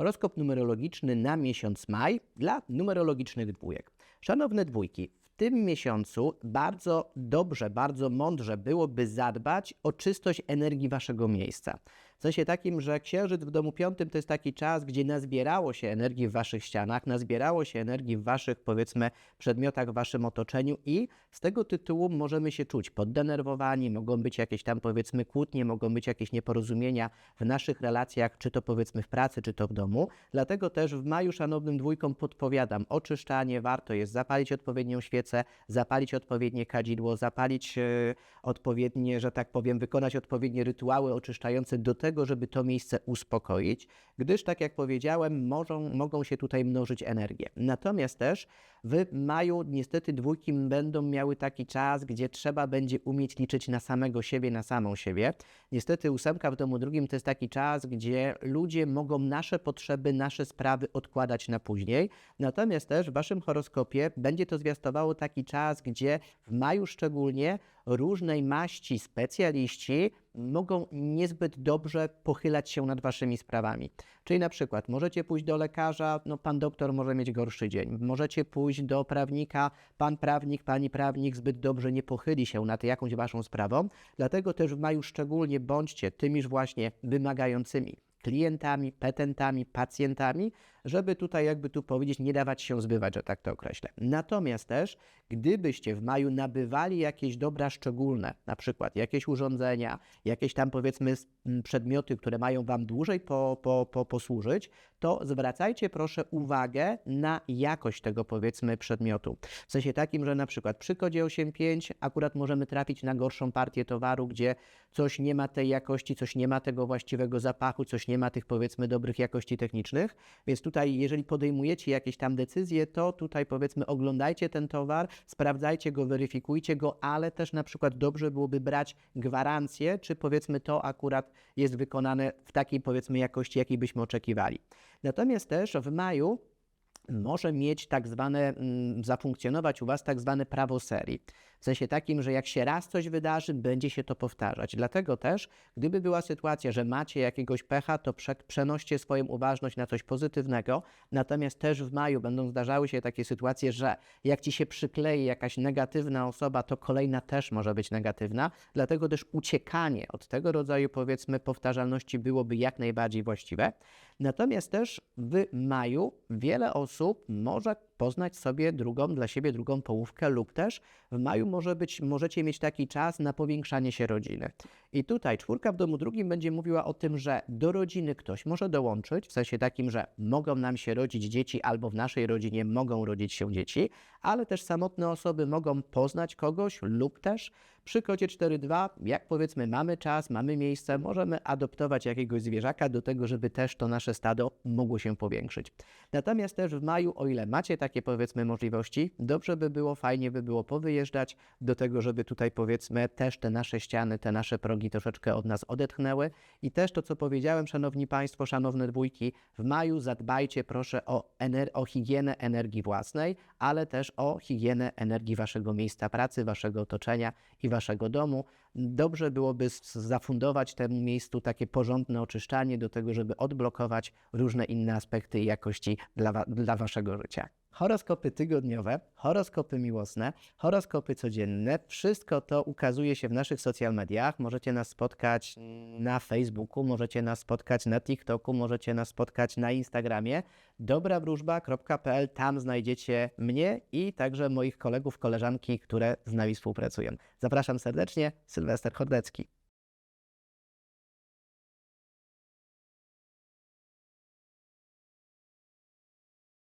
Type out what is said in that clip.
Horoskop numerologiczny na miesiąc maj dla numerologicznych dwójek. Szanowne dwójki, w tym miesiącu bardzo dobrze, bardzo mądrze byłoby zadbać o czystość energii waszego miejsca. W sensie takim, że księżyc w domu piątym to jest taki czas, gdzie nazbierało się energii w waszych ścianach, nazbierało się energii w waszych, powiedzmy, przedmiotach w waszym otoczeniu i z tego tytułu możemy się czuć poddenerwowani, mogą być jakieś tam, powiedzmy, kłótnie, mogą być jakieś nieporozumienia w naszych relacjach, czy to powiedzmy w pracy, czy to w domu. Dlatego też w maju szanownym dwójkom podpowiadam oczyszczanie, warto jest zapalić odpowiednią świecę, zapalić odpowiednie kadzidło, zapalić e, odpowiednie, że tak powiem, wykonać odpowiednie rytuały oczyszczające do tego, żeby to miejsce uspokoić, gdyż, tak jak powiedziałem, mogą, mogą się tutaj mnożyć energie. Natomiast też w maju niestety dwójki będą miały taki czas, gdzie trzeba będzie umieć liczyć na samego siebie, na samą siebie. Niestety ósemka w domu drugim to jest taki czas, gdzie ludzie mogą nasze potrzeby, nasze sprawy odkładać na później. Natomiast też w waszym horoskopie będzie to zwiastowało taki czas, gdzie w maju szczególnie różnej maści specjaliści mogą niezbyt dobrze pochylać się nad waszymi sprawami. Czyli na przykład możecie pójść do lekarza, no pan doktor może mieć gorszy dzień. Możecie pójść do prawnika, pan prawnik, pani prawnik zbyt dobrze nie pochyli się nad jakąś waszą sprawą. Dlatego też w maju szczególnie bądźcie tymiż właśnie wymagającymi klientami, petentami, pacjentami, żeby tutaj, jakby tu powiedzieć, nie dawać się zbywać, że tak to określę. Natomiast też, gdybyście w maju nabywali jakieś dobra szczególne, na przykład jakieś urządzenia, jakieś tam powiedzmy przedmioty, które mają Wam dłużej po, po, po, posłużyć, to zwracajcie proszę uwagę na jakość tego powiedzmy przedmiotu. W sensie takim, że na przykład przy kodzie 8.5 akurat możemy trafić na gorszą partię towaru, gdzie coś nie ma tej jakości, coś nie ma tego właściwego zapachu, coś nie ma tych powiedzmy dobrych jakości technicznych, więc tutaj jeżeli podejmujecie jakieś tam decyzje, to tutaj powiedzmy oglądajcie ten towar, sprawdzajcie go, weryfikujcie go, ale też na przykład dobrze byłoby brać gwarancję, czy powiedzmy to akurat jest wykonane w takiej powiedzmy jakości, jakiej byśmy oczekiwali. Natomiast też w maju może mieć tak zwane, mm, zafunkcjonować u Was tak zwane prawo serii. W sensie takim, że jak się raz coś wydarzy, będzie się to powtarzać. Dlatego też, gdyby była sytuacja, że macie jakiegoś pecha, to prze, przenoście swoją uważność na coś pozytywnego. Natomiast też w maju będą zdarzały się takie sytuacje, że jak Ci się przyklei jakaś negatywna osoba, to kolejna też może być negatywna. Dlatego też uciekanie od tego rodzaju, powiedzmy, powtarzalności byłoby jak najbardziej właściwe. Natomiast też w maju wiele osób może poznać sobie drugą, dla siebie drugą połówkę lub też w maju może być, możecie mieć taki czas na powiększanie się rodziny. I tutaj czwórka w domu drugim będzie mówiła o tym, że do rodziny ktoś może dołączyć, w sensie takim, że mogą nam się rodzić dzieci albo w naszej rodzinie mogą rodzić się dzieci, ale też samotne osoby mogą poznać kogoś lub też przy kodzie 4.2, jak powiedzmy mamy czas, mamy miejsce, możemy adoptować jakiegoś zwierzaka do tego, żeby też to nasze stado mogło się powiększyć. Natomiast też w maju, o ile macie takie powiedzmy możliwości, dobrze by było, fajnie by było powyjeżdżać do tego, żeby tutaj powiedzmy też te nasze ściany, te nasze progi troszeczkę od nas odetchnęły i też to, co powiedziałem, szanowni Państwo, szanowne dwójki, w maju zadbajcie proszę o, o higienę energii własnej, ale też o higienę energii Waszego miejsca pracy, Waszego otoczenia i Waszego domu. Dobrze byłoby zafundować temu miejscu takie porządne oczyszczanie do tego, żeby odblokować różne inne aspekty jakości dla, dla Waszego życia. Horoskopy tygodniowe, horoskopy miłosne, horoskopy codzienne, wszystko to ukazuje się w naszych social mediach. Możecie nas spotkać na Facebooku, możecie nas spotkać na TikToku, możecie nas spotkać na Instagramie. Dobrawróżba.pl, tam znajdziecie mnie i także moich kolegów, koleżanki, które z nami współpracują. Zapraszam serdecznie, Sylwester Hordecki.